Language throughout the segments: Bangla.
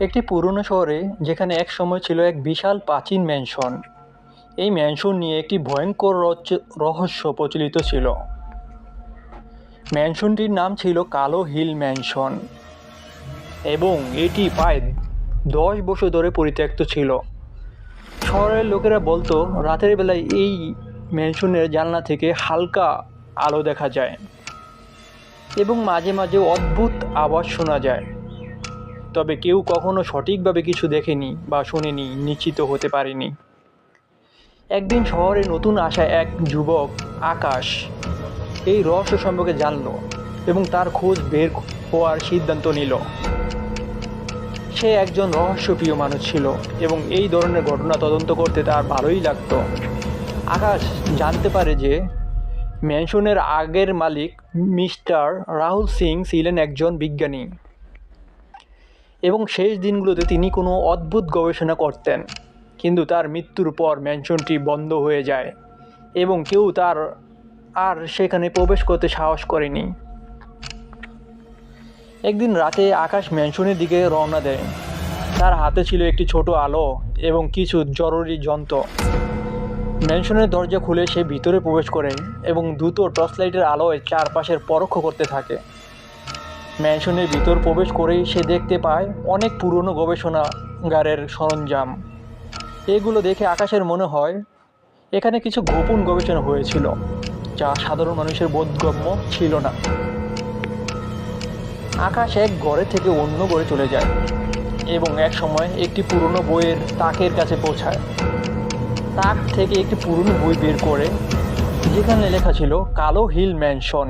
একটি পুরনো শহরে যেখানে এক সময় ছিল এক বিশাল প্রাচীন ম্যানশন এই ম্যানশন নিয়ে একটি ভয়ঙ্কর রহস্য প্রচলিত ছিল। ম্যানশনটির নাম ছিল কালো হিল ম্যানশন এবং এটি প্রায় দশ বছর ধরে পরিত্যক্ত ছিল। শহরের লোকেরা বলতো, রাতের বেলায় এই ম্যানশনের জানলা থেকে হালকা আলো দেখা যায় এবং মাঝে মাঝে অদ্ভুত আওয়াজ শোনা যায়। তবে কেউ কখনো সঠিকভাবে কিছু দেখেনি বা শোনেনি, নিশ্চিত হতে পারেনি। একদিন শহরে নতুন আসা এক যুবক, আকাশ, এই রহস্য সম্পর্কে জানল এবং তার খোঁজ বের হওয়ার সিদ্ধান্ত নিল। সে একজন রহস্যপ্রিয় মানুষ ছিল এবং এই ধরনের ঘটনা তদন্ত করতে তার ভালোই লাগতো। আকাশ জানতে পারে যে ম্যানশনের আগের মালিক মিস্টার রাহুল সিং ছিলেন একজন বিজ্ঞানী। এবং শেষ দিনগুলোতে তিনি কোনো অদ্ভুত গবেষণা করতেন, কিন্তু তার মৃত্যুর পর ম্যানশনটি বন্ধ হয়ে যায় এবং কেউ তার আর সেখানে প্রবেশ করতে সাহস করেনি। একদিন রাতে আকাশ ম্যানশনের দিকে রওনা দেয়। তার হাতে ছিল একটি ছোট আলো এবং কিছু জরুরি যন্ত্র। ম্যানশনের দরজা খুলে সে ভিতরে প্রবেশ করে এবং দ্রুত টর্চ লাইটের আলোয় চারপাশের পরোক্ষ করতে থাকে। ম্যানশনের ভিতর প্রবেশ করেই সে দেখতে পায় অনেক পুরনো গবেষণাগারের সরঞ্জাম। এগুলো দেখে আকাশের মনে হয়, এখানে কিছু গোপন গবেষণা হয়েছিল, যা সাধারণ মানুষের বোধগম্য ছিল না। আকাশ এক ঘরে থেকে অন্য ঘরে চলে যায় এবং এক সময় একটি পুরনো বইয়ের তাকের কাছে পৌঁছায়। তাক থেকে একটি পুরনো বই বের করে, যেখানে লেখা ছিল, কালো হিল ম্যানশন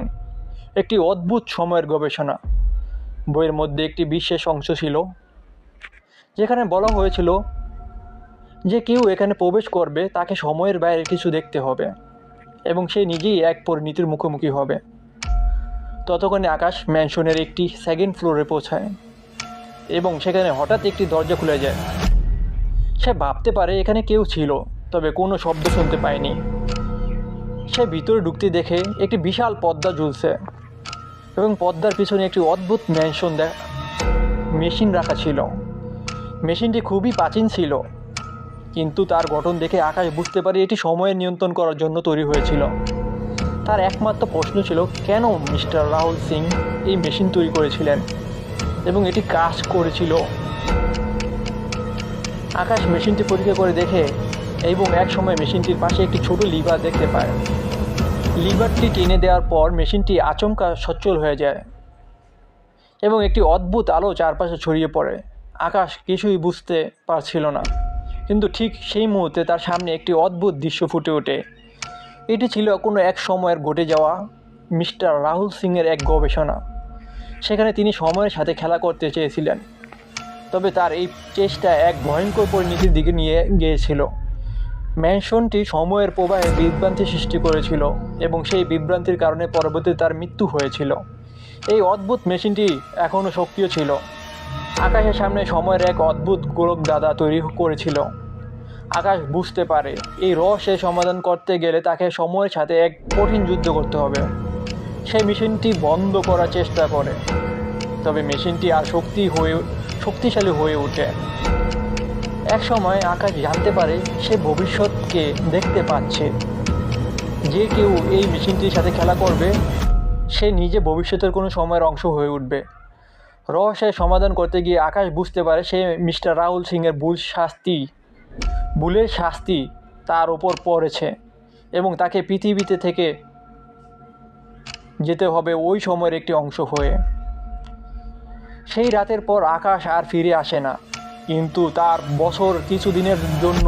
একটি অদ্ভুত সময়ের গবেষণা। বইয়ের মধ্যে একটি বিশেষ অংশ ছিল, যেখানে বলা হয়েছিল যে কেউ এখানে প্রবেশ করবে, তাকে সময়ের বাইরে কিছু দেখতে হবে এবং সে নিজেই এক পরিণতির মুখোমুখি হবে। ততক্ষণে আকাশ ম্যানশনের একটি সেকেন্ড ফ্লোরে পৌঁছায় এবং সেখানে হঠাৎ একটি দরজা খুলে যায়। সে ভাবতে পারে এখানে কেউ ছিল, তবে কোনো শব্দ শুনতে পায়নি। সে ভিতরে ঢুকতে দেখে একটি বিশাল পর্দা ঝুলছে। এবং পদ্মার পিছনে একটি অদ্ভুত ম্যানশন মেশিন রাখা ছিল। মেশিনটি খুবই প্রাচীন ছিল, কিন্তু তার গঠন দেখে আকাশ বুঝতে পারে এটি সময়ের নিয়ন্ত্রণ করার জন্য তৈরি হয়েছিল। তার একমাত্র প্রশ্ন ছিল, কেন মিস্টার রাহুল সিং এই মেশিন তৈরি করেছিলেন এবং এটি কাজ করেছিল? আকাশ মেশিনটি পরীক্ষা করে দেখে এবং এক সময় মেশিনটির পাশে একটি ছোট লিভার দেখতে পায়। লিভারটি টেনে দেওয়ার পর মেশিনটি আচমকা সচ্ছল হয়ে যায় এবং একটি অদ্ভুত আলো চারপাশে ছড়িয়ে পড়ে। আকাশ কিছুই বুঝতে পারছিল না। কিন্তু ঠিক সেই মুহূর্তে তার সামনে একটি অদ্ভুত দৃশ্য ফুটে ওঠে। এটি ছিল কোনো এক সময়ের ঘটে যাওয়া মিস্টার রাহুল সিংয়ের এক গবেষণা। সেখানে তিনি সময়ের সাথে খেলা করতে চেয়েছিলেন। তবে তার এই চেষ্টা এক ভয়ঙ্কর পরিণতির দিকে নিয়ে গিয়েছিল। ম্যানশনটি সময়ের প্রবাহে বিভ্রান্তি সৃষ্টি করেছিল এবং সেই বিভ্রান্তির কারণে পরবর্তীতে তার মৃত্যু হয়েছিল। এই অদ্ভুত মেশিনটি এখনও সক্রিয় ছিল। আকাশের সামনে সময়ের এক অদ্ভুত গোলক দাদা তৈরি করেছিল। আকাশ বুঝতে পারে, এই রহস্যের সমাধান করতে গেলে তাকে সময়ের সাথে এক কঠিন যুদ্ধ করতে হবে। সেই মেশিনটি বন্ধ করার চেষ্টা করে, তবে মেশিনটি আর শক্তি হয়ে শক্তিশালী হয়ে ওঠে। এক সময় আকাশ জানতে পারে সে ভবিষ্যৎকে দেখতে পাচ্ছে। যে কেউ এই মেশিনটির সাথে খেলা করবে, সে নিজে ভবিষ্যতের কোনো সময়ের অংশ হয়ে উঠবে। রহস্যের সমাধান করতে গিয়ে আকাশ বুঝতে পারে সে মিস্টার রাহুল সিংয়ের ভুল শাস্তি, ভুলের শাস্তি তার ওপর পড়েছে এবং তাকে পৃথিবীতে থেকে যেতে হবে ওই সময়ের একটি অংশ হয়ে। সেই রাতের পর আকাশ আর ফিরে আসে না। কিন্তু তার বছর কিছুদিনের জন্য